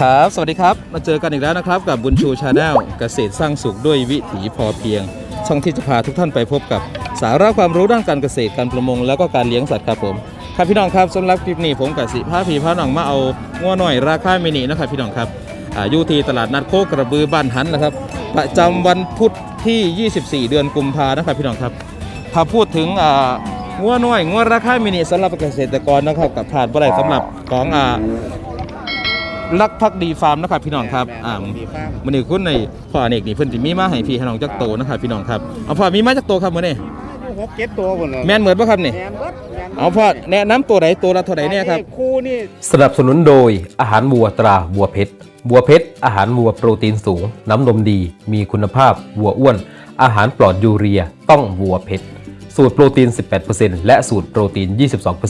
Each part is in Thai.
ครับ สวัสดีครับ มาเจอกันอีกแล้วนะครับ กับบุญชูชาแนลเกษตรสร้างสุขด้วยวิถีพอเพียง ช่องที่จะพาทุกท่านไปพบกับสาระความรู้ด้านการเกษตรการประมง แล้วก็การเลี้ยงสัตว์ครับผม ครับพี่น้องครับสำหรับคลิปนี้ผมกับสิพาพีพาหนังมาเอางัวหน่อยราคามินินะครับพี่น้องครับอาอยู่ที่ตลาดนัดโคกระบือบ้านหันนะครับ ประจำวันพุธที่ 24 เดือนกุมภานะครับพี่น้องครับถ้าพูดถึงอ่างัวน้อยงัวราคามินิสำหรับเกษตรกรนะครับกับผ่านบ่ได้สำหรับของอ่า รักพักดีฟาร์มนะครับพี่น้องครับอ่ามื้อนี้คุณในพ่ออเนกนี่เพิ่นสิมีมาให้พี่ให้น้องจักโตนะครับพี่น้องครับเอาพ่อมีมาจักโตครับมื้อนี้หกเจ็ดตัวคนเลยแม่นเหมือนบ่ครับนี่แมนเบิดแมนบิดเอาพ่อแนะนำตัวไหนตัวละเท่าไหร่เนี่ยครับคู่นี่สนับสนุนโดยอาหารวัวตราวัวเพชรวัวเพชรอาหารวัวโปรตีนสูง น้ำนมดี มีคุณภาพวัวอ้วน อาหารปลอดยูเรีย ต้องวัวเพชรสูตรโปรตีน 18%และสูตรโปรตีน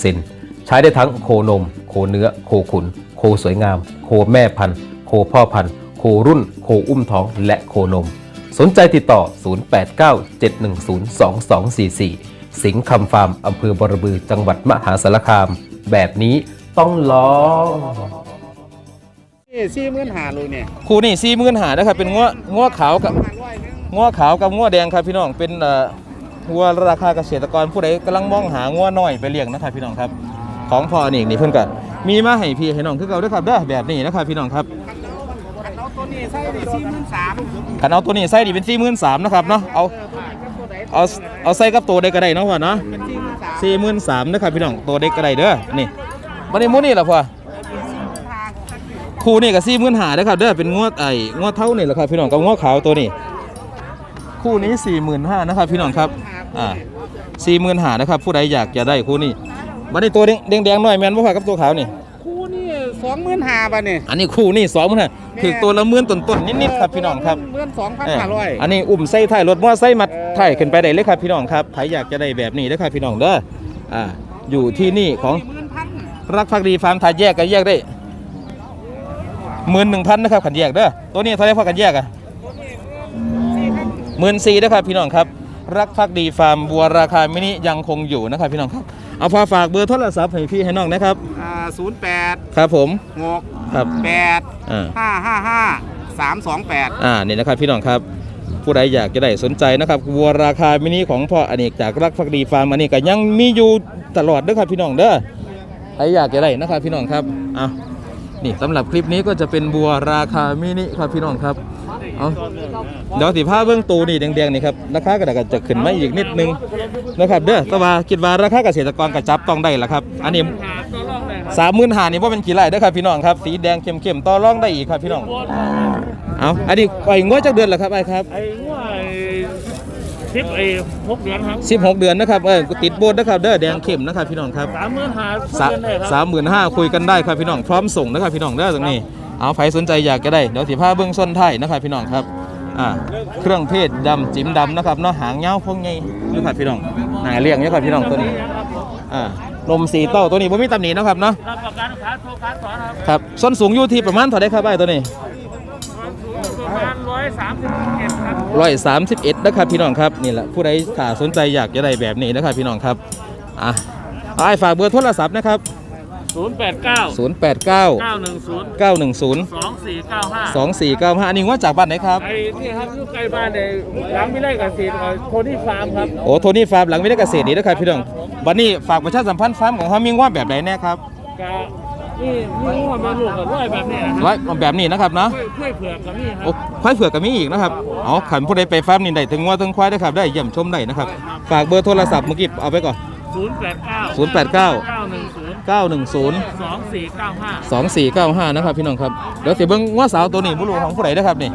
22%ใช้ได้ทั้งโคนม โคเนื้อ โคขุน โคสวยงาม โคแม่พันธุ์โคพ่อพันธุ์โครุ่น โคอุ้มท้อง และโคนม สนใจติดต่อ 0897102244 สิงห์คำฟาร์มอำเภอบรบือจังหวัดมหาสารคาม แบบนี้ต้องลองนี่สี่หมื่นหาเลยเนี่ยคู่นี่สี่หมื่นหานะครับเป็นงัวงัวขาวกับพันร้อยหนึงงัวขาวกับงัวแดงครับพี่น้องเป็นเอ่องัวราคาเกษตรกรผู้ใดกำลังมองหางัวน้อยไปเลี้ยงนะครับพี่น้องครับ ของพ่ออเนกนี่เพิ่นก็ มีมาให้พี่ให้น้องคือเก่าด้วยครับเด้อแบบนี้นะครับพี่น้องครับคันเอาตัวนี้ใส่ด้สี่หมื่นสามคันเอาตัวนี้ใส่ดีเป็นสี่หมื่นสามนะครับเนาะเอาเอาเอาใส่กับตัวเด็กก็ได้เนาะพ่อเนาะสี่หมื่นสามนะครับพี่น้องตัวเด็กก็ได้เด้อนี่วันนี้หมูนี่แหละพ่อคู่นี่ก็สี่หมื่นหานะครับเด้อเป็นงวดไอ้งวดเท่านี่แหละครับพี่น้องกับงวดขาวตัวนี้ คู่นี้สี่หมื่นห้านะครับพี่น้องครับอ่าสี่หมื่นหานะครับผู้ใดอยากจะได้คู่นี้ วันนี้ตัวแดงแดงๆหน่อยแมนบ่พอกับตัวขาวนี่ คู่นี่สองหมื่นห้าบาทเนี่ยอันนี้คู่นี่สองหมื่นห้าถึงตัวละหมื่นต้นๆนิดๆครับพี่น้องครับหมื่นสองพันเออห้าร้อย อันนี้อุ้มไส้ท้ายรถมอไซค์มัดท้ายขึ้นไปได้เลยครับพี่น้องครับใครอยากจะได้แบบนี้นะครับพี่น้องเด้ออ่าอยู่ที่นี่ของหมื่นพันรักพักดีฟาร์มถ่ายแยกกันแยกได้หมื่นหนึ่งพันนะครับขันแยกเด้อตัวนี้เท่าไหรพอกันแยกอะหมื่นสี่นะครับพี่น้องครับ รักพักดีฟาร์มบัวราคามินิยังคงอยู่นะครับพี่น้องครับ เอาพอฝากเบอร์โทรศัพท์ให้พี่ให้น้องนะครับอ่าศูนย์แปดครับผม หกครับ แปดอ่า ห้าห้าห้าสามสองแปด อ่านี่นะครับพี่น้องครับ ผู้ใดอยากจะได้สนใจนะครับวัวราคามินิของพ่ออเนกจากรักพักดีฟาร์มอันนี้ก็ยังมีอยู่ตลอดเด้อครับพี่น้องเด้อใครอยากจะได้นะครับพี่น้องครับอะนี่สำหรับคลิปนี้ก็จะเป็นบัวราคามินิครับพี่น้องครับ เอาเดี๋ยวสิผ้าเบื้องตูนี่แดงๆนี่ครับราคาก็จะขึ้นมาอีกนิดนึงนะครับเด้อแต่ว่าคิดว่าราคาเกษตรกรกระจับต้องได้ละครับ อันนี้สามหมื่นหานี่ว่าเป็นกี่ไร่เด้อครับพี่น้องครับสีแดงเข้มๆต่อรองได้อีกครับพี่น้องเอาอันนี้ไอ้งวดจากเดือนเหรอครับไอ้ครับไอ้ว่าไอ้ทิปไอ้หกเดือนครับ16เดือนนะครับเออติดโบนนะครับเด้อแดงเข้มนะครับพี่น้องครับสามหมื่นหาสาเดือนได้ครับสามหมื่นห้าคุยกันได้ครับพี่น้องพร้อมส่งนะครับพี่น้องเด้อตรงนี้ เอาใครสนใจอยากจะได้เดี๋ยวสีผ้าเบื้องส้นไทยนะครับพี่น้องครับอ่าเครื่องเทศดำจิ้มดำนะครับเนาะหางเงาพวกไงนี่ครับพี่น้องหาเลี้ยงนี่ครับพี่น้องตัวนี้อ่านมสีเต้าตัวนี้บ่มีตำหนินะครับเนาะรับประกันขาโทรการสอนครับครับส้นสูงอยู่ที่ประมาณเท่าไดครับไอ้ตัวนี้ประมาณร้อยสามสิบเอ็ดครับร้อยสามสิบเอ็ดนะครับพี่น้องครับนี่แหละผู้ใดถ้าสนใจอยากจะได้แบบนี้นะครับพี่น้องครับอะไอ้ฝากเบอร์โทรศัพท์นะครับ ศูนย์แปดเก้า0 8 9เก้าหนึ่งศูนย์9 1 0สองสี่เก้าห้า2 4 9 5อันนี้ว่าจากบ้านไหนครับไอ้นี่ครับอยู่ใกล้บ้านในร้านมิไลเกษตรของโทนี่ฟาร์มครับโอ้โทนี่ฟาร์มหลังวิทยาเกษตรนี่นะครับพี่น้องวันนี้ฝากประชาสัมพันธ์ฟาร์มของเขามีว่าแบบไหนแน่ครับกะนี่นี่ว่ามาลูกกับร้อยแบบนี้นะคร้รัอบยแบบนี้นะครับเนาะกล้วยกล้วยเผือกกับนี่ครัโอ้บควายเผือกก็มีอีกนะครับอ๋อขันผู้ใดไปฟาร์มนี่ได้ถึงว่าถึงควายได้ครับได้เยี่ยมชมได้นะครับ ฝากเบอร์โทรศัพท์เมื่อกี้เอาไปก่อน ศูนย์แปดเก้าศูนย์แปดเก้า เก้าหนึ่งศูนย์9 1 0 สองสี่เก้าห้าสองสี่เก้าห้านะครับพี่น้องครับเดี๋ยวเสียเบิ้งว่าสาวตัวนี้บุรุษของผู้ใดนะครับนี่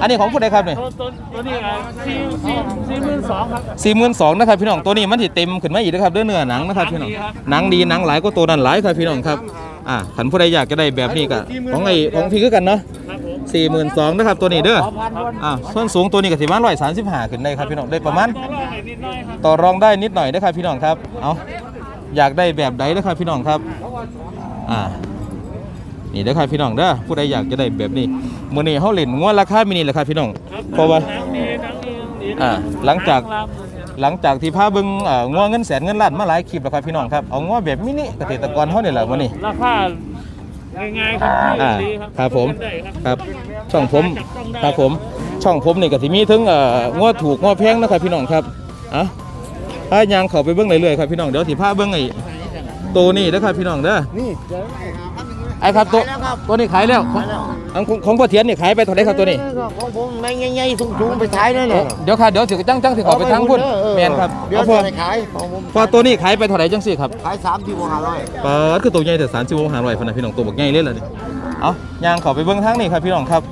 อันนี้ของผู้ใดครับนี่ตัวตัวตัวนี้อะสี่สี่สี่หมื่นสองครับ สี่หมื่นสองนะครับพี่น้องตัวนี้มันถิเต็มขึ้นมาอีกนะครับด้วยเนื้อหนังนะครับพี่น้องหนังดีหนังหลายก็ตัวนั้นหลายครับพี่น้องครับ อ่าขันผู้ใดอยากจะได้แบบนี้ก็ของไอ้ของพี่คือกันเนาะครับผมสี่หมื่นสองนะครับตัวนี้เด้ออ่าส่วนสูงตัวนี้ก็สิมาร้อยสามสิบห้าขึ้นได้ครับพี่น้องได้ประมาณตัวละหน่อยนิดหน่อยครับต่อรองได้นิดหน่อยนะครับพี่น้องครับเอาอยากได้แบบใดนะครับพี่น้องครับอ่านี่เด้อครับพี่น้องเด้อผู้ใดอยากจะได้แบบนี้มื้อนี้เฮาเล่นงวดราคามินิแหละครับพี่น้องครับเพราะว่าหนังดีหนังดีดีอ่าหลังจาก หนังหลังจากที่พาเบิ่งเอ่องัวเงินแสนเงินล้านมาหลายคลิปแล้วครับพี่น้องครับเอางัวแบบมินิเกษตรกรเฮานี่แหละมื้อนี้ ราคาง่ายๆครับอ่าดีครับครับผมได้ครับครับช่องผมจับต้องได้ครับผมช่องผมนี่ก็สิมีถึงเอ่องวดถูกงวดแพงนะครับพี่น้องครับอะพายางเข้าไปเบิ่งเรื่อยๆครับพี่น้องเดี๋ยวสิพาเบิ่งไอ้ตัวนี้เด้อครับพี่น้องเด้อนี่ ไอ้ครับตัวตัวนี้ขายแล้วของของของของพ่อเทียนนี่ขายไปเท่าไหร่ครับตัวนี้ ของผมไม่ใหญ่ๆสูงๆไปขายนั่นแหละเดี๋ยวค่ะเดี๋ยวสิจังจังสิขอไปทางพุ่นแมนครับเดี๋ยวเอาพอจะไปขายของผมพอตัวนี้ขายไปเท่าไหร่จังสิครับขายสามที่วงห้าร้อยเปิดคือตัวใหญ่แต่สารสิบวงหาร้อยพนนะพี่น้องตัวบักใหญ่เลยล่ะนี่เอายางเขอไปเบิ้งทางนี่ครับพี่น้องครับ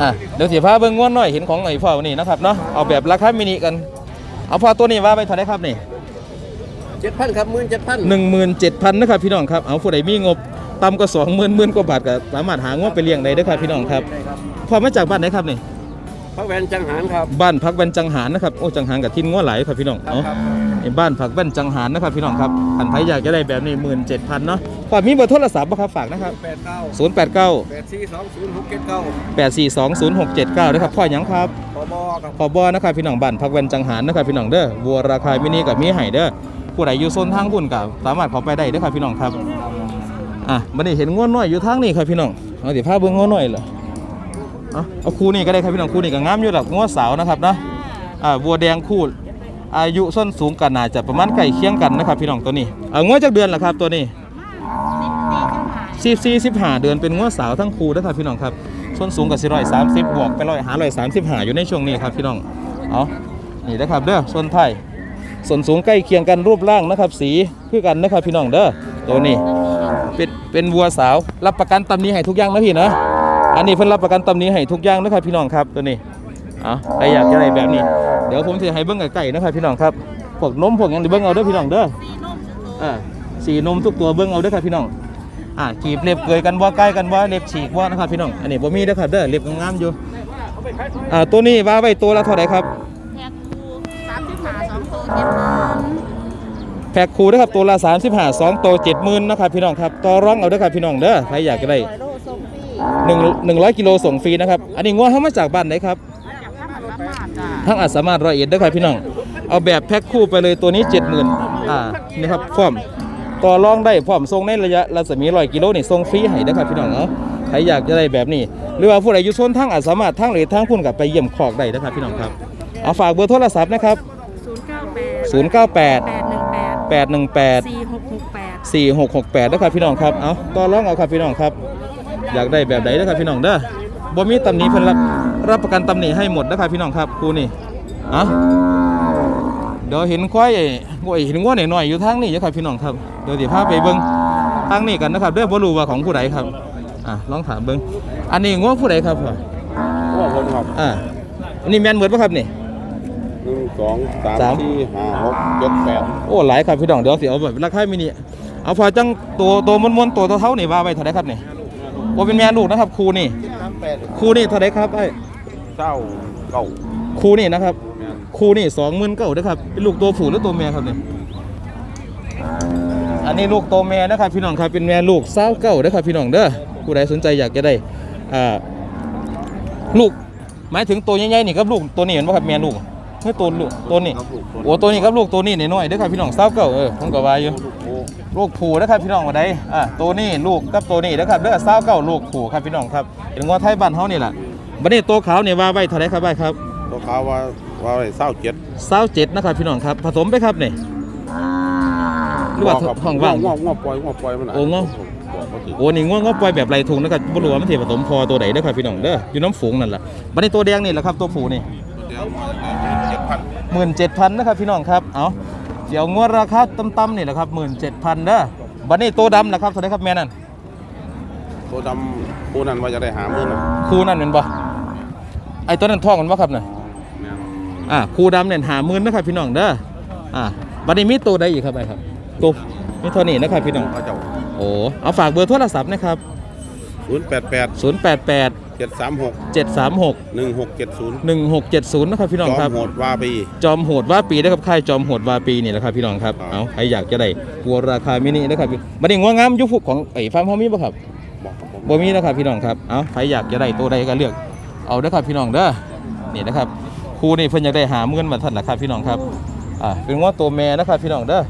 อะเดี๋ยวเสียพาเบิ้งงวนหน่อยเห็นของไอ้พ่อนี่นะครับเนาะเอาแบบราคามินิกัน เอาพอตัวนี้ว่าไปเท่าไหร่ครับนี่ เจ็ดพันครับหมื่นเจ็ดพันหนึ่งหมื่นเจ็ดพันนะครับพี่น้องครับเอาผู้ใดมีงบต่ำกว่าสองหมื่นหมื่นกว่าบาทก็สามารถหางบไปเลี้ยงได้เด้อครับพี่น้องครับพอมาจากบ้านไหนครับนี่พระแวนจังหารครับบ้านพักแว่นจังหารนะครับโอ้จังหารกับทินง้อไหลายครับพี่น้องเนาะไอ้บ้านพักแว่นจังหารนะครับพี่น้องครับอันไผอยากจะได้แบบนี้หมื่นเจ็ดพันเนาะพอมีเบอร์โทรศัพท์บ่ครับฝากนะครับแปดเก้าศูนย์แปดเก้าแปดสี่สองศูนย์หกเจ็ดเก้าแปดสี่สองศูนย์หกเจ็ดเก้านะครับพ่อหยังครับพบครับพอบอนะครับพี่น้องบ้านพักแว่นจังหารนะครับพี่น้องเด้อวัวราคามินิกับมีไห่เด้อ ผู้ใดอยู่โซนทางบุญกับสามารถเข้าไปได้เด้อครับพี่น้องครับอะบันนี้เห็นง้วนน้อยอยู่ทางนี้ครับพี่น้องเอาสิพาเบิ่งง้วนน้อยเหรอเอาเอาคู่นี้ก็ได้ครับพี่น้องคู่นี้ก็งามอยู่ดอกง้วสาวนะครับนะอ่าวัวแดงคู่อายุส้นสูงกันน่าจะประมาณใกล้เคียงกันนะครับพี่น้องตัวนี้เอาง้วจากเดือนละครับตัวนี้สิบสี่สิบห้าเดือนเป็นง้วสาวทั้งคู่นะครับพี่น้องครับส่วนสูงกับสี่ร้อยสามสิบบวกไปร้อยหาร้อยสามสิบห้าอยู่ในช่วงนี้ครับพี่น้องเอานี่นะครับเด้อส่วนไทย ส่วนสูงใกล้เคียงกันรูปร่างนะครับ สีคือกันนะครับพี่น้องเด้อตัวนี้เป็นเป็นวัวสาวรับประกันตำนี้ให้ทุกอย่างนะพี่นะอันนี้เพิ่นรับประกันตำนี้ให้ทุกอย่างนะครับพี่น้องครับตัวนี้เอาใครอยากจะได้แบบนี้ เดี๋ยวผมจะให้เบิ้งไก่นะครับพี่น้องครับพวกนมพวกหยังเดี๋ยวเบิ้งเอาเด้อพี่น้องเด้ออ่าสีนมทุกตัวเบิ้งเอาเด้อครับพี่น้องอ่าจีบเล็บเกยกันบ่าใกล้กันบ่าเล็บฉีกบ่านะครับพี่น้องอันนี้บ่มีเด้อครับเด้อเล็บงามอยู่อ่าตัวนี้ว่าไว้ตัวละเท่าไหร่ครับ แพ็คคูสามสิบห้าสองโตเจ็ดหมื่นนะครับตัวละ35 2ตัว70,000นะครับพี่น้องครับต่อรองเอาด้อครับพี่น้องเด้อใครอยากจะได้ร้อยโลส่งรี1 100กิโลส่งฟรีนะครับอันนี้งัวเฮามาจากบ้านไหนครับทั้งอัสสามารถร้อยเอ็ดด้อครับพี่น้องเอาแบบแพ็คคู่ไปเลยตัวนี้ 70,000อ่านี่ครับพร้อมต่อรองได้พร้อมส่งในระยะรัศมี100กิโลนี่ส่งฟรีให้เด้ครับพี่น้องเนาะใครอยากจะได้แบบนี้ หรือว่าผู้ใดอยู่โซนทางอัสสามารถทางเหลทางพุ่นกับไปเยี่ยมคอกได้นะครับพี่น้องครับเอาฝากเบอร์โทรศัพท์นะครับ ศูนย์เก้าแปด098แปดหนึ่งแปด818สี่หกหกแปด4668นะครับพี่น้องครับเอาต่อรองเอาครับพี่น้องครับ อยากได้แบบใดนะครับพี่น้องเด้อบ่มีตำหนิเพิ่นรับรับประกันตำหนิให้หมดนะครับพี่น้องครับครูนี่เอาเดี๋ยวเห็นควายโอ้ยเห็นงัวหน่อยๆอยู่ทางนี้อยู่ครับพี่น้องครับเดี๋ยวสิพาไปเบิ่งทางนี้กันนะครับเด้อบ่รู้ว่าของผู้ใดครับอะลองถามเบิ่งอันนี้งัวผู้ใดครับพ่อว่าผมครับอ่าอันนี้แม่นเหมือนบ่ครับนี่หนึ่ง สองสามสาม สี่ห้าหกเจ็ดแปดโอ้หลายครับพี่น้องเดี๋ยวสิเอาแบบราคามินิเอาพอจังตัวตัวมวนๆตัวเท่าๆนี่ว่าไว้เท่าไหร่ครับนี่ว่าเป็นแม่ลูกนะครับครูนี่สามแปดครูนี่เท่าไหร่ครับไอ้เก้าเก้าครูนี่นะครับแม่นครูนี่สองหมื่นเก้านะครับเป็นลูกตัวผู้หรือตัวแม่ครับเนี่ยอันนี้ลูกตัวแม่นะครับพี่น้องครับเป็นแม่ลูกเศร้าเก้านะครับพี่น้องเด้อผู้ใดสนใจอยากจะได้อ่าลูกหมายถึงตัวใหญ่ๆนี่ครับลูกตัวนี้เห็นไหมครับแม่ลูก ไม่ตัวลูกตัวนี้ครับลูกโอ้ตัวนี้ครับลูกตัวนี้น้อยๆเด้อครับพี่น้องเศร้าเก้าเออผมก็ว่าอยู่ลูกโอ้ลูกผูนะครับพี่น้องมาได้อ่าตัวนี้ลูกกับตัวนี้นะครับเด้อเศร้าเก้าลูกผูครับพี่น้องครับเป็นงัวไทยบ้านเฮานี่แหละบัดนี้ตัวขาวเนี่ยว่าไว้เท่าไหรครับไว้ครับตัวเขาว่าว่าไอ้เศร้าเจ็ดเศร้าเจ็ดนะครับพี่น้องครับ ผสมไปครับนี่หรือว่าครับท้องว่างงอกงอกปล่อยงอกปล่อยมันน่ะโอ้งอกบอกว่าถือโอ้นี่ง่วงก็ปล่อยแบบไรทุงนะครับบ่รู้ว่ามันสิผสมพอตัวใดเด้อครับพี่น้องเด้ออยู่น้ำฝูงนั่นแหละบัดนี้ตัวแดงนี่แหละครับตัวผูนี่ เดี๋ยวเจ็ดพันหมื่นเจ็ดพันนะครับพี่น้องครับเอาเดี๋ยวงวดราคาต่ำๆนี่แหละครับหมื่นเจ็ดพันเด้อบัดนี้ตัวดำนะครับเท่าไหรครับแม่นั่นตัวดำผู้นั้นว่าจะได้หามื่นน่ะคู่นั่นเป็นบ่ไอ้ตัวนั้นท้องมันบ่ครับน่ะแม่นอ่าคู่ดำเนี่ยหาหมื่นนะครับพี่น้องเด้ออ่าบัดนี้มีตัวใดอีกครับไอ้ครับตัวมีเท่านี้นะครับพี่น้องพระเจ้าโอ้เอาฝากเบอร์โทรศัพท์นะครับ ศูนย์แปดแปด088 เจ็ดสามหก736 หนึ่งหกเจ็ดศูนย์1670นะครับพี่น้องจอครัมบโหดว่าไปจอมโหดว่าปีนะครับค่ายจอมโหดว่าปีนี่แหละครับพี่น้องครับ ครับ เอาใครอยากจะได้วัวราคามินินะครับบัดนี้งัวงามอยุคของไอ้ฟาร์มเฮามีบ่ครับบอกกับผมบ่มีนะครับพี่น้องครับ เอาใครอยากจะได้ตัวใดก็เลือก เอาเด้อครับพี่น้องเด้อ นี่นะครับครูนี่เพิ่นอยากได้หาเงินมาท่านล่ะครับพี่น้องครับ อ่า เป็นง้อตัวแม่นะครับพี่น้องเด้อ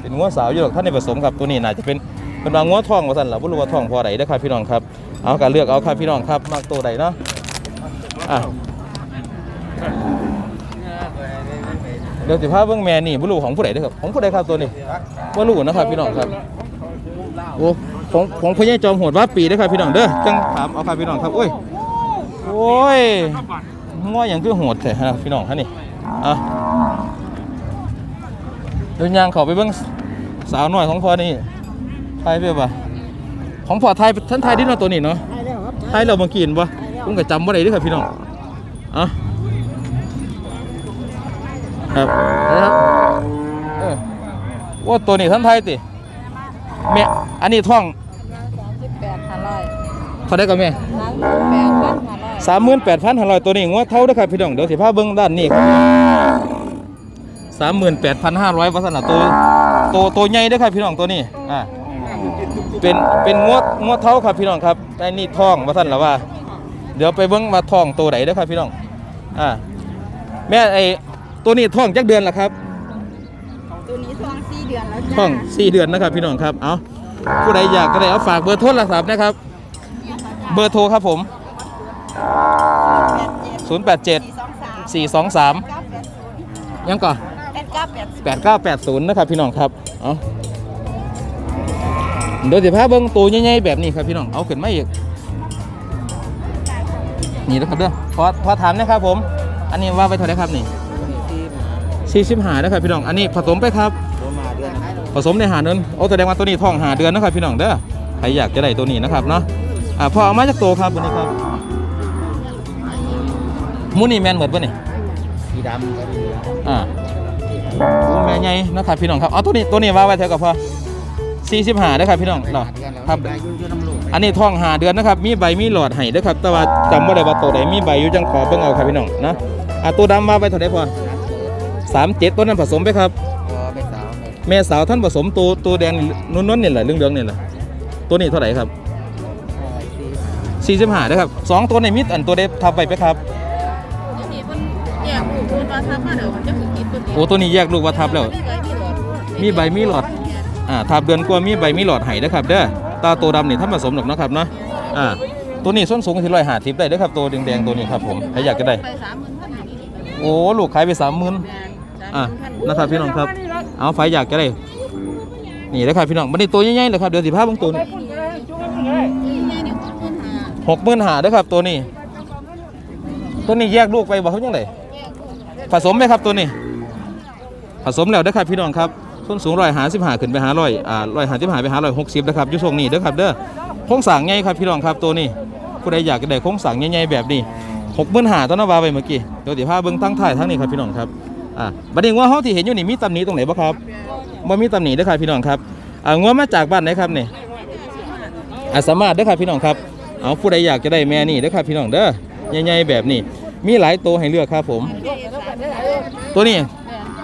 เป็นง้อสาวอยู่หรอกท่านในผสมครับตัวนี้น่าจะเป็น เป็นว่างัวทองว่าซั่นล่ะบ่รู้ว่าทองพอใดเด้อครับพี่น้องครับ เอาก็เลือกเอาครับพี่น้องครับมักตัวใดเนาะอะเดี๋ยวสิพาเบิ่งแม่นี่บ่รู้ของผู้ใดเด้อครับ ของผู้ใดครับตัวนี้บ่รู้นะครับพี่น้องครับ โอ้ของของพ่อใหญ่จอมโหดว่าปีเด้ครับพี่น้องเด้อจังถามเอาครับพี่น้องครับโอ้ยโอ้ยงัวหยังคือโหดแท้ฮะพี่น้องฮะนี่อะเดินยางเข้าไปเบิ่งสาวหน้อยของพ่อนี่ ทยเด้อบ่ของพ่อไทยท่านไทยดิเนาะตัวนี้เนาะไทยเราเมื่อกี้เห็นบ่ผมก็จำบ่ได้เด้อครับพี่น้องเอะครับนะครับเออว่าตัวนี้ท่านไทยติแม่อันนี้ท่องสิบแปดห้าร้อยเท่าได้กับแม่สามแปดพันห้าร้อยสามหมื่นแปดพันห้าร้อยตัวนี้งวดเท่าเด้อครับพี่น้องเดี๋ยวสิพาเบิ่งด้านนี้ครับสามหมื่นแปดพันห้าร้อยว่าซั่นน่ะตัวตัวตัวใหญ่เด้อครับพี่น้องตัวนี้อ่า เป็นเป็นงวดงวดเท่าครับพี่น้องครับไอ้นี่ท่องว่าซั่นล่ะว่า เดี๋ยวไปเบิ่งว่าท่องตัวไหนเด้อครับพี่น้องอ่าแม่ไอ้ตัวนี้ท่องจักเดือนละครับตัวนี้ท้องสี่เดือนแล้วจ้าท่องสี่เดือนนะครับพี่น้องครับเอาผู้ใดอยากก็ได้เอาฝากเบอร์โทรศัพท์นะครับ เบอร์โทรครับผม 087สี่สองสาม423เก้าแปดศูนย์ยังก่อนแปดเก้าแปดศูนย์8980 นะครับพี่น้องครับเอา เดี๋ยวสิพาเบิ่งตัวใหญ่ๆแบบนี้ครับพี่น้อง เอาขึ้นมาอีก นี่นะครับเด้อพอพอถามนะครับผม อันนี้ว่าไปเท่าไหร่ครับนี่45นะครับพี่น้อง อันนี้ผสมไปครับ ผสมในหาเดือนโอ้แสดงว่าตัวนี้ท้องหาเดือนนะครับพี่น้องเด้อ ใครอยากจะได้ตัวนี้นะครับเนาะ อ่าพอเอามาจากตัวครับวันนี้ครับมูนี่แมนเหมือนป่ะนี่สีดำครับอ่าโอ้แม่ใหญ่นะครับพี่น้องครับ เอาตัวนี้ตัวนี้ว่าไว้เท่ากับพอ 45นะครับพี่น้องเนาะครับได้ยุ่งน้ำลูกอันนี้ท้องหาเดือนนะครับ มีใบมีหลอดให้ด้วยครับแต่ว่าจำว่าได้ว่าตัวใดมีใบอยู่จังขอเบิ่งเอาครับพี่น้องนะอ่าตัวดำมาไปเท่าไหร่พอ37ตัวนั้นผสมไปครับก็ไปสาวเลยแม่สาวท่านผสมตัวตัวแดงนุ่นๆนี่แหละเรื่องเรื่องๆนี่แหละตัวนี้เท่าไหร่ครับ45นะครับสองตัวในมิดอันตัวเดฟทับไปไปครับตัวนี้มันแยกลูกมันมาทำมาเดี๋ยวมันจะถึงกินตัวนี้โอ้ตัวนี้แยกลูกว่าทับแล้ว มีใบมีหลอด อ่าทับเดือนกว่ามีใบมีหลอดไห้นะครับเด้อตาตัวดำนี่ท่าผสมหรอกนะครับเนาะอ่าตัวนี้ส้นสูงที่ร้อยหาทิพได้เด้อครับตัวแดงๆตัวนี้ครับผมใครอยากก็ได้ไปสามหมื่นพันหานี่โอ้ลูกขายไปสามหมื่นอะนะครับพี่น้องครับ เอาไฟอยากจะได้นี่นะครับพี่น้องมันนี่ตัวใหญ่ๆเลยครับเดี๋ยวสิพาเบางตัวนี่นี่ไงเนี่ยคนคนหกหมื่นหาเด้อครับตัวนี้ตัวนี้แยกลูกไปบอกเขาจังไดผสมไหมครับตัวนี้ ผสมแล้วเด้อครับพี่น้องครับ ส้นสูงร้อยหาสิบหาขึ้นไปหาร้อยอ่าร้อยหาสิบหาไปหาร้อยหกสิบนะครับอยุทรงนี้เด้อครับเด้อโค้งสร้างใหญ่ครับพี่น้องครับตัวนี้ผู้ใดอยากได้โค้งสร้างใหญ่ๆแบบนี้หกหมื่นหาต้นนาวาไปเมื่อกี้เดี๋ยวสิพาเบิ้งทั้งถ่ายทั้งนี้ครับพี่น้องครับอ่าบัดนี้ว่าเฮาที่เห็นอยู่นี่มีตำหนิตรงไหนบ่ครับบ่มีตำหนิเด้อครับพี่น้องครับอ่างัวมาจากบ้านไหนครับเนี่ยอ่าสามารถเด้อครับพี่น้องครับเอาผู้ใดอยากจะได้แม่นี่เด้อครับพี่น้องเด้อใหญ่ๆแบบนี้มีหลายตัวให้เลือกครับผม ตัวนี้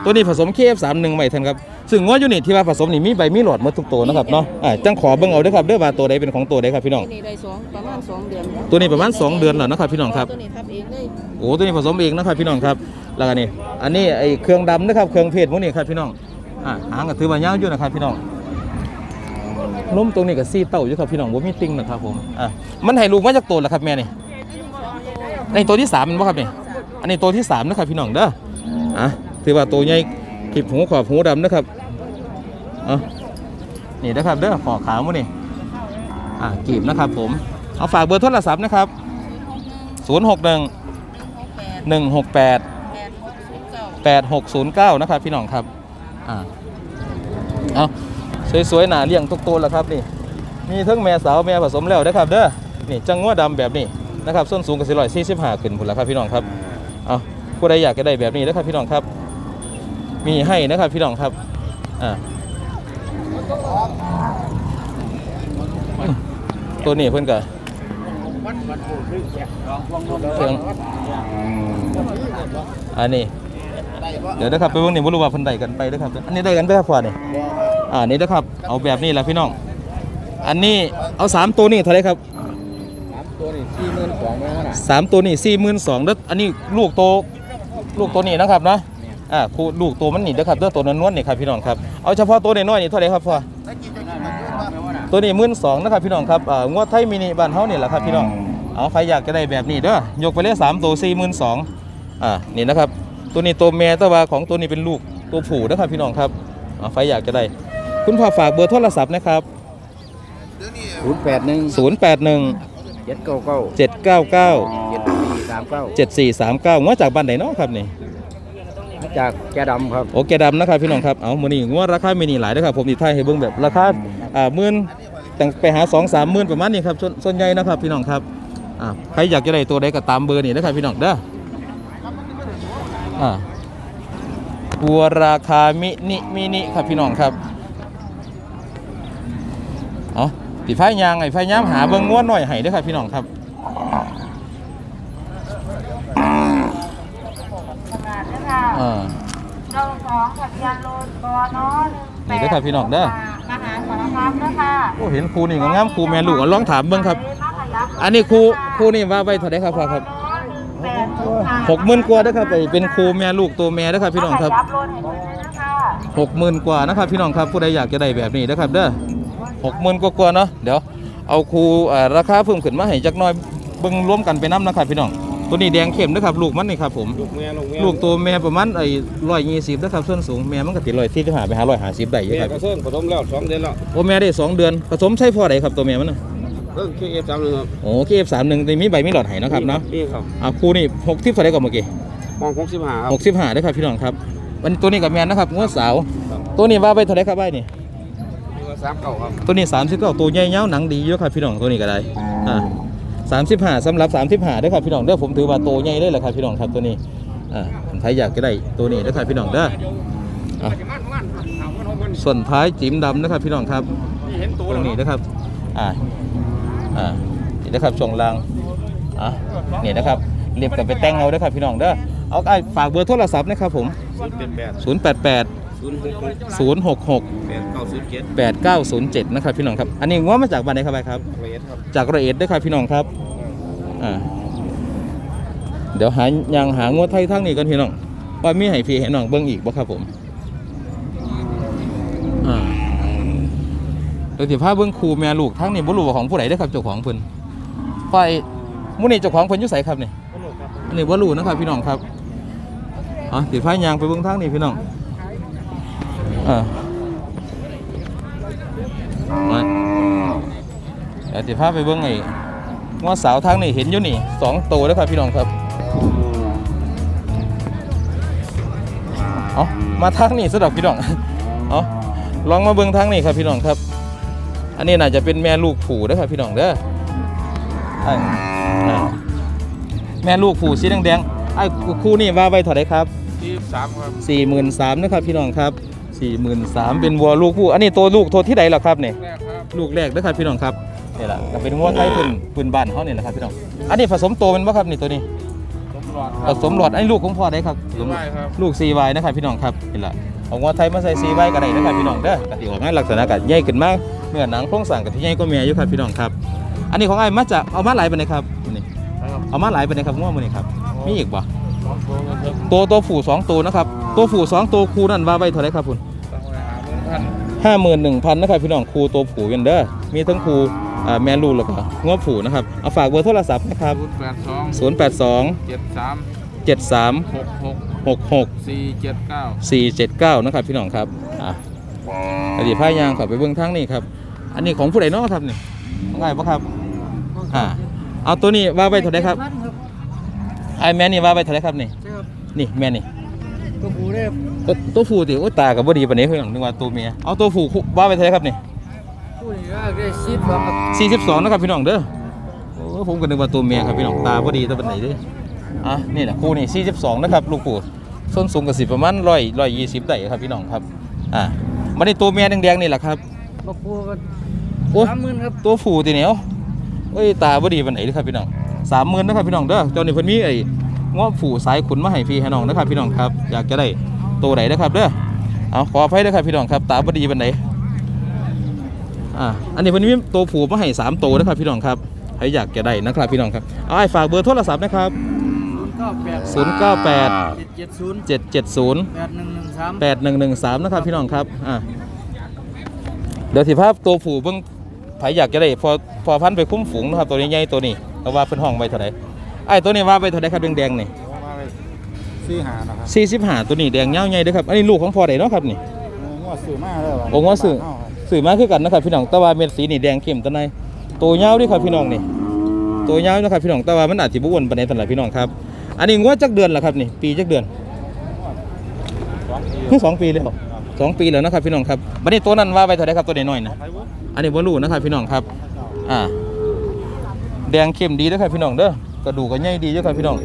ตัวนี้ผสม KF31 ไว้ท่านครับ ซึ่งงัวอยู่นี่ที่ว่าผสมนี่มีใบมีหลอดหมดทุกตัวนะครับเนาะอ่าจังขอเบิ่งเอาเด้อครับเด้อว่าตัวใดเป็นของตัวใดครับพี่น้องตัวนี้ได้สองประมาณสองเดือนตัวนี้ประมาณ2เดือนแล้วนะครับพี่น้องครับ ตัวนี้ทำเองเลยโอ้ตัวนี้ผสมเองนะครับพี่น้องครับ แล้วก็นี่ อันนี้ไอ้เครื่องดำนะครับเครื่องเพศพวกนี้ครับพี่น้อง อ่าหางก็ถือว่ายาวอยู่นะครับพี่น้องนมตรงนี้ก็ซี่เต้าอยู่ครับพี่น้องบ่มีติ่งนะครับผม อ่ามันให้ลูกมาจากตัวแล้วครับแม่นี่ในตัวที่สามแมันบ่ครับนี่ อันนี้ตัวที่สามนะครับพี่น้องเด้อ อะถือว่าตัวใหญ่ขีบหูขอบหูดำนะครับ เอานี่นะครับเด้อขอขาวมั้นี่อะกีบนะครับผมเอาฝากเบอร์โทรศัพท์นะครับ 061หกแปด168แปดหกศูนย์เก้า8609 นะครับพี่น้องครับอ่าเอาสวยๆหนาเลี้ยงทุกตัวแล้วครับนี่มีทั้งแม่สาวแม่ผสมแล้วนะครับเด้อนี่จังงัวดำแบบนี้นะครับส้นสูงกับสิร้อยสี่สิบห้าขึ้นพุ่นแล้วครับพี่น้องครับเอาผู้ใดอยากจะได้แบบนี้นะครับพี่น้องครับ มีให้นะครับพี่น้องครับอ่า ตัวนี้เพิ่นก็เครื่องอันนี้ เดี๋ยวนะครับไปเบิ่งนี่บ่รู้ว่าเพิ่นได้กันไปเด้อครับ อันนี้ได้กันไปครับพ่อนี่อ่านี่นะครับ เอาแบบนี้แหละพี่น้อง อันนี้เอาสามตัวนี่เท่าไรครับตัวนี้สี่หมื่นสองแม่ขนาดสามตัวนี่สี่หมื่นสองแล้วอันนี้ลูกโตลูกตัวนี้นะครับนะ อ่าครูลูกตัวมันนี่นะครับเด้อตัวนวลๆนี่ครับพี่น้องครับเอาเฉพาะตัวน้อยๆนี่เท่าไหรครับพ่อตัวนี้มื่นสองนะครับพี่น้องครับอ่างวดไทยมินิบ้านเฮานี่แหละครับพี่น้องเอาใครอยากจะได้แบบนี้เด้อยกไปเลยสามตัวสี่หมื่นสองอ่านี่นะครับตัวนี้ตัวแม่แตัวาของตัวนี้เป็นลูกตัวผู้นะครับพี่น้องครับเอาใครอยากจะได้ คุณพ่อฝากเบอร์โทรศัพท์นะครับศูนย์แปดหนึ่ง081เจ็ดเก้าเก้า799เจ็ดสี่สามเก้า7439งวดจากบ้านไหนเนาะครับนี่มา จากแกดำครับ โอเคดำนะครับพี่น้องครับ เอามือนี้งวดราคาไม่นี่หลายนะครับผมติดท้ายให้เบิ่งแบบราคาอ่าหมื่นตั้งไปหา2 3หมื่นประมาณนี้ครับส่วนส่วนใหญ่นะครับพี่น้องครับอ่าใครอยากจะได้ตัวใดก็ตามเบอร์นี่นะครับพี่น้องเด้ออ่าตัวราคามินิมินิครับพี่น้องครับเอาติดไฟยางไอ้ไฟย้ำหาเบิ่งงวดหน่อยให้ด้อครับพี่น้องครับอ่า เราสองกับยานโลนบอนอหนึ่งนี่เด้อครับพี่น้องเด้อ มหาสารคามนะคะโอ้เห็นครูนี่ก็งามครูแม่ลูกเอาลองถามเบิ่งครับมาขยับอันนี้ครูครูนี่ว่าไว้เท่าไหร่ครับพ่อครับแปดสองหกหมื่นกว่าเด้อครับไปเป็นครูแม่ลูกตัวแม่เด้อครับพี่น้องครับขยับโลนให้ดูนะคะหกหมื่นกว่านะครับพี่น้องครับผู้ใดอยากจะได้แบบนี้นะครับเด้อหกหมื่นกว่าๆเนาะเดี๋ยวเอาครูอ่าราคาเพิ่มขึ้นมาให้จักหน่อยเบิ่งรวมกันไปน้ำนะครับพี่น้อง ตัวนี้แดงเข้มนะครับลูกมันนี่ครับผมลูกแม่ลูกแม่ลูกตัวแม่ประมาณไอ้ร้อยยี่สิบนะครับส่วนสูงแม่มันก็ติดร้อยที่จะหาไปหาร้อยห้าสิบได้อยู่แม่ครับก็เพิ่งผสมแล้วสองเดือนแล้วโอ้แม่ได้สองเดือนผสมใช่พ่อใดครับตัวแม่มันน่ะเพิ่งคือเอฟสามหนึ่งครับโอ้เคฟสามหนึ่งมีใบมีหลอดไห้นะครับเนาะนี่ครับอ่าครูนี่หกทิพย์เท่าไหรก่อนเมื่อกี้มองหกสิบห้าครับหกสิบห้าได้อครับพี่น้องครับวันตัวนี้กับแมนนะครับงวดสาวตัวนี้ว่าไปเท่าไหรครับใบนี่ นี่ว่าสามเก้าครับตัวนี้สามสิบเก้าตัวใหญ่เงาวหนังดีเยอะครับพี่น้องตัวนี้ก็ได้อ่า สามสิบห้าสำหรับสามสิบห้าได้ครับพี่น้องเด้อผมถือว่าตัวใหญ่เลยแหละครับพี่น้องครับตัวนี้อ่าใครอยากจะได้ตัวนี้ได้ครับพี่น้องเด้ออะส่วนท้ายจิ๋มดำนะครับพี่น้องครับตัวตรงนี้นะครับอ่าอ่านี่นะครับช่วงล่างอะนี่นะครับเรียบกันไปแต่งเอาเด้ครับพี่น้องเด้อเอาไอ้ฝากเบอร์โทรศัพท์นะครับผมศูนย์เป็นแปด088 ศูนย์หกหก066 แปดเก้าศูนย์เจ็ด8907 นะครับพี่น้องครับ อันนี้ว่ามาจากบ้านไหนครับไอ้ครับ เรสครับจากระเอ็ดเด้อครับพี่น้องครับ อ่า เดี๋ยวหายังหางวดไทยทั้งนี้กันพี่น้อง ว่ามีให้พี่ให้น้องเบิ่งอีกบ่ครับผม อ่าโดยที่พาเบิ่งครูแม่ลูกทั้งนี้บ่รู้ว่าของผู้ใดเด้อครับเจ้าของเพิ่นฝ่ายมื้อนี้เจ้าของเพิ่นอยู่ไสครับนี่ อันนี้บ่รู้นะครับพี่น้องครับอ๋อสิพายางไปเบิ่งทางนี้พี่น้อง อ่ามาเดี๋ยวสิพาไปเบิ่งไอ้งอสาวทางนี้เห็นอยู่นี่สองตัวเด้อครับพี่น้องครับเอามาทางนี้ซะดอกพี่น้องเอาลองมาเบิ่งทางนี้ครับพี่น้องครับ อันนี้น่าจะเป็นแม่ลูกผูนะครับพี่น้องเด้ออ่าอ่าแม่ลูกผูสีแดงๆไอ้คู่นี่ว่าไว้เท่าไหร่ครับที่สามครับสี่หมื่นสามนะครับพี่น้องครับ สี่หมื่นสามเป็นวัวลูกผู้ อันนี้ตัวลูกตัวที่ใดล่ะครับเนี่ยแรกครับลูกแรกนะครับพี่น้องครับนี่แหละก็เป็นวัวไทยพื้นพื้นบ้านเขาเนี่ยแหละครับพี่น้องอันนี้ผสมโตเป็นปะครับนี่ตัวนี้ตลอดผสมหลอดอันนี้ลูกของพ่อได้ครับสี่ใบครับ ลูกซีไวนะครับพี่น้องครับนี่แหละของวัวไทยมาใส่ซีไวก็ได้นะครับพี่น้องเด้อกติออกมาลักษณะกัใหญ่ขึ้นมากเนื้อหนังโครงสร้างกับที่ใหญ่ก็มีอายุครับพี่น้องครับ อันนี้ของไอ้มาจากเอามาหลายไปไหนครับอันนี้เอามาหลายไปไหนครับง้อมันนี่ครับมีอีกบ่ สองตัวครับตัวตัวผู้สองตัวนะครับ ตัวผู้สองตัวคูนั่นว่าไว้เท่าไหรครับคุณ พันห้าหมื่นหนึ่งพันนะครับพี่น้องครูตัวผูกันเด้อมีทั้งครูอ่าแม่ลูกแล้วก็งวผูนะครับเอาฝากเบอร์โทรศัพท์นะครับศูนย์แปดสอง0 8 2เจ็ดสาม7 3หกหก6 6สี่เจ็ดเก้า4 7 9นะครับพี่น้องครับอะอดีตพายางขอไปเบื้องทั้งนี่ครับอันนี้ของผู้ใดเน้องครับนี่ของไอ้ปะครับอ่าเอาตัวนี้ว่าไปเท่าไหรครับไอ้แม่นี่ว่าไปเท่าไหรครับนี่นี่แม่นี่ ตัวผู้เรียบเอ้ยตัวผู้ติโอ้ยตากับบดีปานนี้คืออย่างนึกว่าตัวเมียเอาตัวผู้ว่าไปเท่าไหรครับนี่ผู้นี้ก็ได้ชิดว่าครับ42นะครับพี่น้องเด้อโอ้ผมก็นึกว่าตัวเมียครับพี่น้องตาพอดีแตะบันไหนเด้ออะนี่แหละคู่นี่42นะครับลูกปู่ส้นสูงกับสิประมาณ100 120ได้ครับพี่น้องครับอะมาในตัวเมียแดงๆนี่แหละครับตัวผู้ก็โอ้สามหมื่นครับตัวผู้ตีเหนียวเอ้ยตาพอดีปานไหนเด้อครับพี่น้อง30,000นะครับพี่น้องเด้อเจ้านี่เพิ่นมีไอ้ งอผู้สายขุนมาให้พี่ให้น้องนะครับพี่น้องครับอยากจะได้ตัวไหนนะครับเด้อเอาขออภัยด้วยครับพี่น้องครับตาพอดีปานไหนอะอันนี้เพิ่นมีตัวผู้มาให้สามตัวนะครับพี่น้องครับใครอยากจะได้นะครับพี่น้องครับเอาไอ้ฝากเบอร์โทรศัพท์นะครับเก้าแปด098เจ็ดเจ็ดศูนย์770แปดหนึ่งหนึ่งสาม8113นะครับพี่น้องครับอ่าเดี๋ยวสิภาพตัวผู้เบิ้งผอยากจะได้พอพอพันธุ์ไปคุ้มฝูงนะครับตัวนี้ใหญ่ตัวนี้เพราะว่าเพิ่นห้องไว้เท่าไหร่ ไอ้ตัวนี้ว่าไปเท่าไหร่ครับแดงๆนี่ว่าไปซื้อหานะครับสี่สิบห้าตัวนี้แดงเงาใหญ่เด้อครับ อันนี้ลูกของพ่อใดเนาะครับนี่งวดซื้อมาแล้วโอ้งวดซื้อสื่อมาคือกันนะครับพี่น้องแต่ว่าเม็ดสีนี่แดงเข้มตัวในตัวยาวเด้วยครับพี่น้องนี่ตัวยาวนะครับพี่น้องแต่ว่ามันอาจจะบ่อ้วนปานใดเท่าไหร่พี่น้องครับ อันนี้งวดจักเดือนละครับนี่ปีจักเดือนคือสองปีเลยเหรอสองปีแล้วนะครับพี่น้องครับบัดนี้ตัวนั้นว่าไปเท่าไหร่ครับตัวน้อยๆนะอันนี้บ่รู้นะครับพี่น้องครับ อ่า แดงเข้มดีนะครับพี่น้องเด้อ กระดูกก็ใหญ่ดีเด้อครับพี่น้อง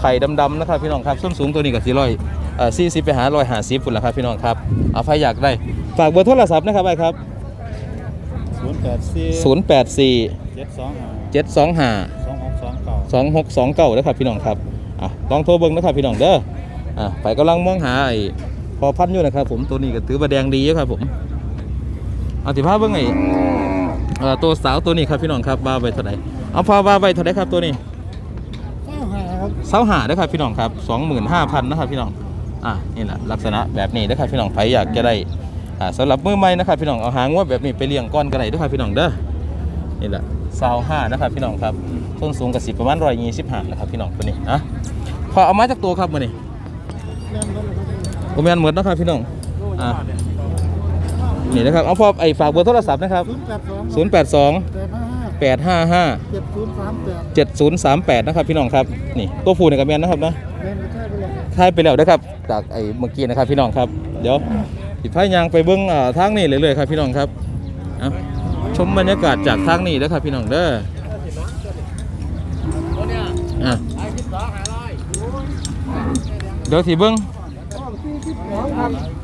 ไข่ดำๆนะครับพี่น้องครับส้นสูงตัวนี้ก็สี่ร้อยเอ่อสี่สิบไปหาร้อยห้าสิบพุ่นละครับพี่น้องครับเอาไฟอยากได้ฝากเบอร์โทรศัพท์นะครับไปครับศูนย์แปดสี่ศูนย์แปดสี่เจ็ดสองห้าเจ็ดสองห้าสองหกสองเก้าสองหกสองเก้านะครับพี่น้องครับอะลองโทรเบิ้งนะครับพี่น้องเด้ออะไปกำลังมองหาไอ้พอพันธุ์อยู่นะครับผมตัวนี้ก็ถือว่าแดงดีอยู่ครับผมเอาติภาพเบิ้งไอ้เอ่อตัวสาวตัวนี้ครับพี่น้องครับว่าไปเท่าไหร่เอาพอว่าไปเท่าไหร่ครับตัวนี้เก้าห้าครับ เสาหาเด้ครับพี่น้องครับสองหมื่นห้าพันนะครับพี่น้องอะนี่แหละลักษณะแบบนี้นะครับพี่น้องใครอยากจะได้อ่าสำหรับมือใหม่นะครับพี่น้องเอาหางวดแบบนี้ไปเลี้ยงก้อนกันได้เด้วยครับพี่น้องเด้อนี่แหละเสาห้านะครับพี่น้องครับส้นสูงกับสิประมาณร้อยยี่สิบห้านะครับพี่น้องตัวนี้นะพอเอามาจากตัวครับมาเนี่ผมแมนเหมือนนะครับพี่น้องอะนี่นะครับเอาพอไอ้ฝากเบอร์โทรศัพท์นะครับศูน ย์แปดสอง0 8 2แปดห้าห้า8 5 5 เจ็ดศูนย์สามแปด7038 นะครับพี่น้องครับนี่ตัวผู้ในกับแมนนะครับนะ เล่นไม่ใช่ไปเลยทายไปแล้วนะครับจากไอ้เมื่อกี้นะครับพี่น้องครับเดี๋ยวสิพายยางไปเบิ้งอ่าทางนี้เรื่อยๆครับพี่น้องครับเอาชมบรรยากาศจากทางนี้เด้อครับพี่น้องเด้ออะเดี๋ยวสิเบิ้งอุ๊ย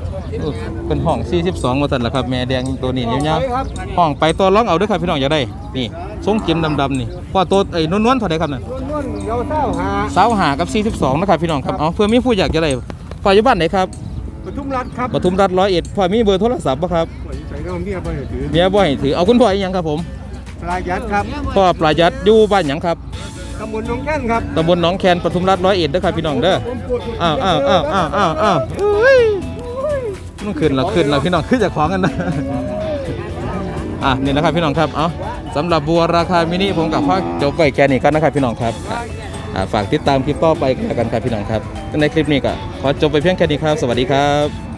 เป็นห้อง 42มาสั่นละครับ แม่แดงตัวนี้ยาวๆห้องไปตัวร้องเอาเด้อครับพี่น้องอย่าได้ นี่ทรงเกมดำๆนี่พอตัวไอ้นวลๆเท่าไหร่ครับนั่นนุ่นเยาเศร้าหาสาวหากับ 42นะครับพี่น้องครับ เอาเพื่อมีผู้อยากจะได้ฝ่ายอยู่บ้านไหนครับปทุมรัฐครับปทุมรัฐร้อยเอ็ดพ่อมีเบอร์โทรศัพท์ป่ะครับใส่น้องเมียไปถือเมียบ่ให้ถือ เอาคุณพ่ออีกยังครับผมปลายัดครับพ่อปลายัดอยู่บ้านหยังครับตำบลหนองแก้นครับตำบลหนองแคนปทุมรัฐร้อยเอ็ดเด้อครับพี่น้องเด้ออ้าวอ้าวอ้าวอ้าวอ้าวอ้าวเฮ้ย มันขึ้นเราขึ้นเราพี่น้องขึ้นจากของกันนะอะนี่นะครับพี่น้องครับเอาสำหรับบัวราคามินิผมกับพ่อจบไปแค่นี้กันนะครับพี่น้องครับอะฝากติดตามคลิปต่อไปกันครับพี่น้องครับในคลิปนี้ก็ขอจบไปเพียงแค่นี้ครับ สวัสดีครับ